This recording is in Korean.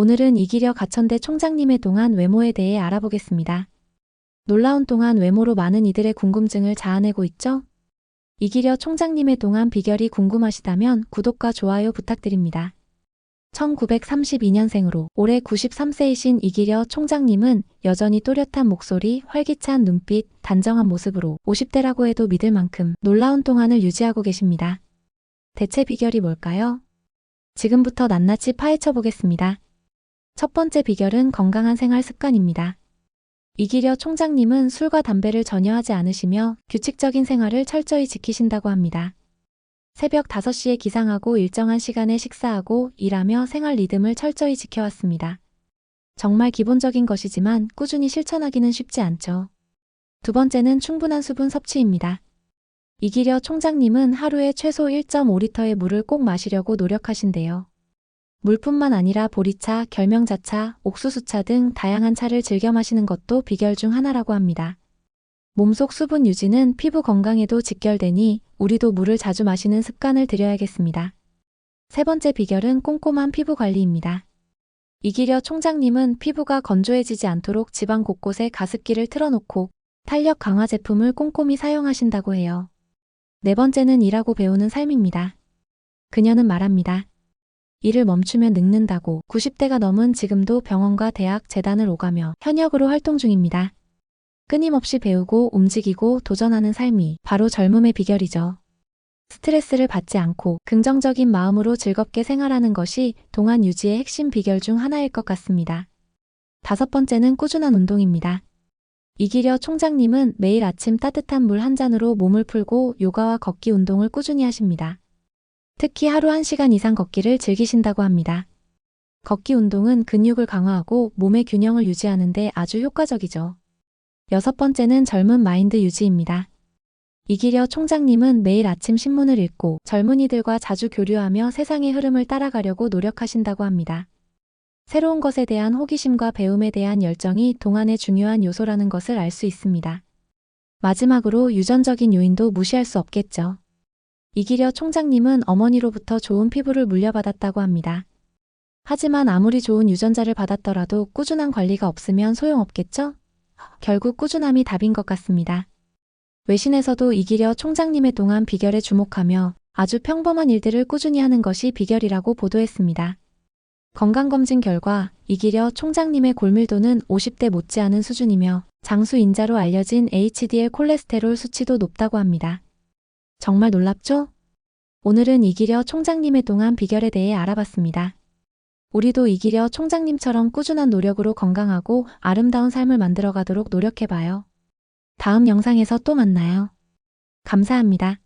오늘은 이기려 가천대 총장님의 동안 외모에 대해 알아보겠습니다. 놀라운 동안 외모로 많은 이들의 궁금증을 자아내고 있죠? 이기려 총장님의 동안 비결이 궁금하시다면 구독과 좋아요 부탁드립니다. 1932년생으로 올해 93세이신 이기려 총장님은 여전히 또렷한 목소리, 활기찬 눈빛, 단정한 모습으로 50대라고 해도 믿을 만큼 놀라운 동안을 유지하고 계십니다. 대체 비결이 뭘까요? 지금부터 낱낱이 파헤쳐 보겠습니다. 첫 번째 비결은 건강한 생활 습관입니다. 이기려 총장님은 술과 담배를 전혀 하지 않으시며 규칙적인 생활을 철저히 지키신다고 합니다. 새벽 5시에 기상하고 일정한 시간에 식사하고 일하며 생활 리듬을 철저히 지켜왔습니다. 정말 기본적인 것이지만 꾸준히 실천하기는 쉽지 않죠. 두 번째는 충분한 수분 섭취입니다. 이기려 총장님은 하루에 최소 1.5리터의 물을 꼭 마시려고 노력하신대요. 물뿐만 아니라 보리차, 결명자차, 옥수수차 등 다양한 차를 즐겨 마시는 것도 비결 중 하나라고 합니다. 몸속 수분 유지는 피부 건강에도 직결되니 우리도 물을 자주 마시는 습관을 들여야겠습니다. 세 번째 비결은 꼼꼼한 피부 관리입니다. 이기려 총장님은 피부가 건조해지지 않도록 지방 곳곳에 가습기를 틀어놓고 탄력 강화 제품을 꼼꼼히 사용하신다고 해요. 네 번째는 일하고 배우는 삶입니다. 그녀는 말합니다. 일을 멈추면 늙는다고 90대가 넘은 지금도 병원과 대학, 재단을 오가며 현역으로 활동 중입니다. 끊임없이 배우고 움직이고 도전하는 삶이 바로 젊음의 비결이죠. 스트레스를 받지 않고 긍정적인 마음으로 즐겁게 생활하는 것이 동안 유지의 핵심 비결 중 하나일 것 같습니다. 다섯 번째는 꾸준한 운동입니다. 이기려 총장님은 매일 아침 따뜻한 물 한 잔으로 몸을 풀고 요가와 걷기 운동을 꾸준히 하십니다. 특히 하루 1시간 이상 걷기를 즐기신다고 합니다. 걷기 운동은 근육을 강화하고 몸의 균형을 유지하는 데 아주 효과적이죠. 여섯 번째는 젊은 마인드 유지입니다. 이기려 총장님은 매일 아침 신문을 읽고 젊은이들과 자주 교류하며 세상의 흐름을 따라가려고 노력하신다고 합니다. 새로운 것에 대한 호기심과 배움에 대한 열정이 동안의 중요한 요소라는 것을 알 수 있습니다. 마지막으로 유전적인 요인도 무시할 수 없겠죠. 이기려 총장님은 어머니로부터 좋은 피부를 물려받았다고 합니다. 하지만 아무리 좋은 유전자를 받았더라도 꾸준한 관리가 없으면 소용없겠죠? 결국 꾸준함이 답인 것 같습니다. 외신에서도 이기려 총장님의 동안 비결에 주목하며 아주 평범한 일들을 꾸준히 하는 것이 비결이라고 보도했습니다. 건강검진 결과 이기려 총장님의 골밀도는 50대 못지않은 수준이며 장수인자로 알려진 HDL 콜레스테롤 수치도 높다고 합니다. 정말 놀랍죠? 오늘은 이기려 총장님의 동안 비결에 대해 알아봤습니다. 우리도 이기려 총장님처럼 꾸준한 노력으로 건강하고 아름다운 삶을 만들어 가도록 노력해봐요. 다음 영상에서 또 만나요. 감사합니다.